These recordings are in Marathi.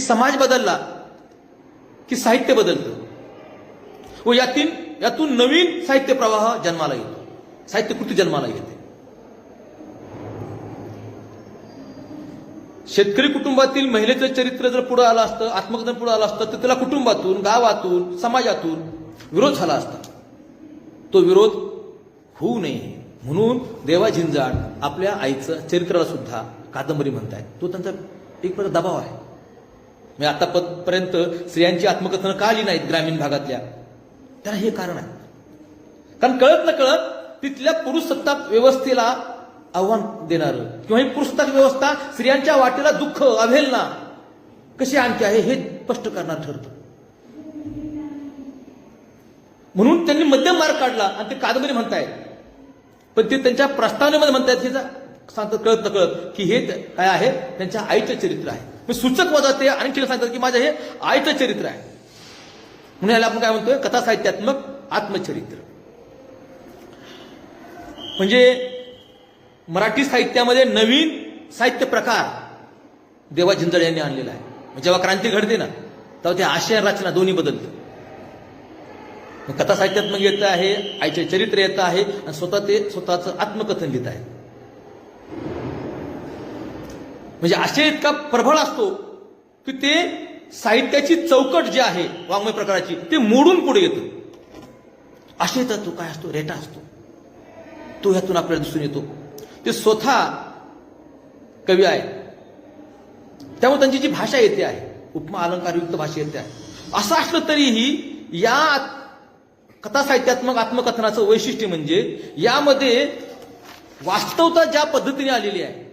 समाज बदलला की साहित्य बदलतं. व यातील यातून नवीन साहित्य प्रवाह जन्माला येतो. साहित्य कृती जन्माला येते. शेतकरी कुटुंबातील महिलेचं चरित्र जर पुढे आलं असतं आत्मकथन पुढे आलं असतं तर त्याला कुटुंबातून गावातून समाजातून विरोध झाला असता. तो विरोध होऊ नये. म्हणून देवा झिंजाड आपल्या आईचं चरित्राला सुद्धा कादंबरी म्हणतायत. तो त्यांचा एक प्रकार दबाव आहे. म्हणजे आतापर्यंत स्त्रियांची आत्मकथनं का आली नाहीत ग्रामीण भागातल्या? त्याला हे कारण आहे. कारण कळत न कळत तिथल्या पुरुष सत्ता व्यवस्थेला आव्हान देणारं किंवा ही पुरुषसत्ताक व्यवस्था स्त्रियांच्या वाटेला दुःख अवेलना कशी आणते आहे हे स्पष्ट करणार ठरतं. म्हणून त्यांनी मध्यम मार्ग काढला आणि ते कादंबरी म्हणतायत. पण ते त्यांच्या प्रस्तावनेमध्ये म्हणतायत हे जा- सांगतात कळत न कळत की हे काय आहे? त्यांच्या आईचं चरित्र आहे. मग सूचक वजाते आणि ठिकाणी सांगतात की माझं हे आईचं चरित्र आहे. म्हणून याला आपण काय म्हणतोय? कथा साहित्यात्मक आत्मचरित्र. म्हणजे मराठी साहित्यामध्ये नवीन साहित्य प्रकार देवा झिंजळ यांनी आणलेला आहे. जेव्हा क्रांती घडते ना तेव्हा ते आशय रचना दोन्ही बदलतं. कथा साहित्यात्मक येत आहे आईचे चरित्र येत आहे आणि स्वतः ते स्वतःचं आत्मकथन लिहित आहे. म्हणजे आशय इतका प्रबळ असतो की ते साहित्याची चौकट जी आहे वाङ्मय प्रकाराची ते मोडून पुढे येतं. आशय तत्व काय असतो? रेटा असतो. तो ह्यातून आपल्याला दिसून येतो. ते स्वतः कवी आहे त्यामुळे त्यांची जी भाषा येते आहे उपमा अलंकारयुक्त भाषा येते आहे. असं असलं तरीही या कथा साहित्यात्मक आत्मकथनाचं वैशिष्ट्य म्हणजे यामध्ये वास्तवता ज्या पद्धतीने आलेली आहे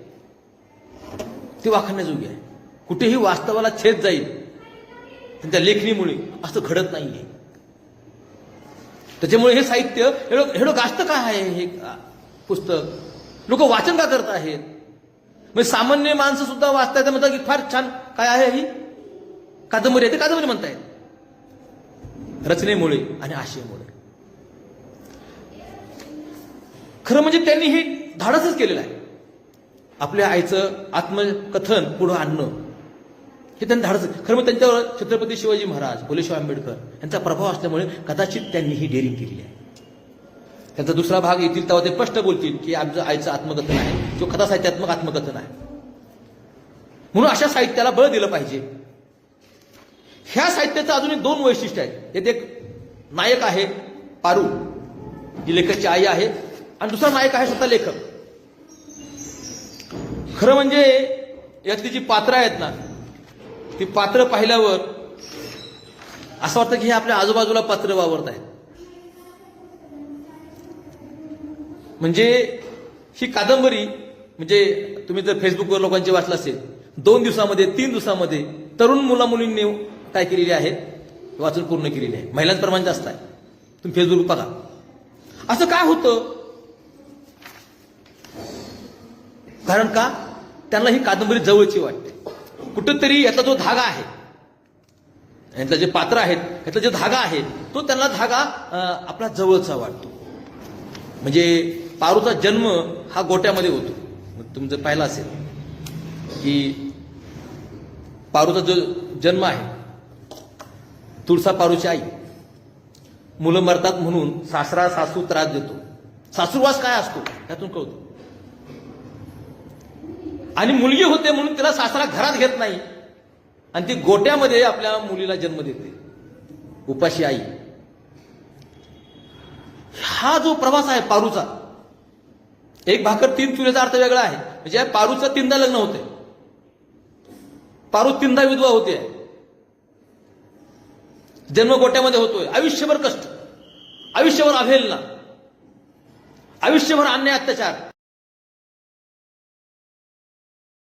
ती वाखण्याजोगी आहे. कुठेही वास्तवाला छेद जाईल. त्यांच्या लेखणीमुळे असं घडत नाहीये. त्याच्यामुळे हे साहित्य एवढं एवढं गास्त काय आहे हे पुस्तक? लोक वाचन का करत आहेत? म्हणजे सामान्य माणसं सुद्धा वाचतायत म्हणतात की फार छान काय आहे ही? कादंबरी आहे ते कादंबरी म्हणतायत. रचनेमुळे आणि आशयामुळे. खरं म्हणजे त्यांनी हे धाडसच केलेलं आहे. आपल्या आईचं आत्मकथन पुढं आणणं. हे त्यांनी धाडस. खरं मग त्यांच्यावर छत्रपती शिवाजी महाराज फुलेशिव आंबेडकर यांचा प्रभाव असल्यामुळे कदाचित त्यांनी ही डेअरिंग केली आहे. त्यांचा दुसरा भाग येतील तेव्हा ते स्पष्ट बोलतील की आमचं आईचं आत्मकथन आहे. जो कथा साहित्यात्मक आत्मकथन आहे. म्हणून अशा साहित्याला बळ दिलं पाहिजे. ह्या साहित्याचं अजून एक दोन वैशिष्ट्य आहेत. यात एक नायक आहे पारू जी लेखकची आई आहे. आणि दुसरा नायक आहे स्वतः लेखक. खरं म्हणजे यातली जी पात्र आहेत ना ती पात्र पाहिल्यावर असं वाटतं की हे आपल्या आजूबाजूला पात्र वावरत आहेत. म्हणजे ही कादंबरी म्हणजे तुम्ही जर फेसबुकवर लोकांची वाचलं असेल दोन दिवसामध्ये तीन दिवसामध्ये तरुण मुला मुलींनी काय केलेली आहे? वाचून पूर्ण केलेली आहे. महिलांप्रमाणे जास्त आहे. तुम्ही फेसबुक बघा. असं काय होतं? कारण का? त्यांना ही कादंबरी जवळची वाटते. कुठंतरी यातला जो धागा आहे यातलं जे पात्र आहेत यातला जो धागा आहे तो त्यांना धागा आपला जवळचा वाटतो. म्हणजे पारूचा जन्म हा गोट्यामध्ये होतो. मग पाहिलं असेल की पारूचा जो जन्म आहे तुळसा पारूची आई मुलं मरतात म्हणून सासरा सासू त्रास देतो. सासूरवास काय असतो? ह्यातून कळतो. आणि मुलगी होते म्हणून तिला सासरा घरात घेत नाही. आणि ती गोट्यामध्ये आपल्या मुलीला जन्म देते. उपाशी आई. हा जो प्रवास आहे पारूचा एक भाकर तीन चुलीचा अर्थ वेगळा आहे. म्हणजे पारूचं तीनदा लग्न होते पारू तीनदा विधवा होते. जन्म गोट्यामध्ये होतोय. आयुष्यभर कष्ट. आयुष्यभर अभेलना आयुष्यभर अन्याय अत्याचार.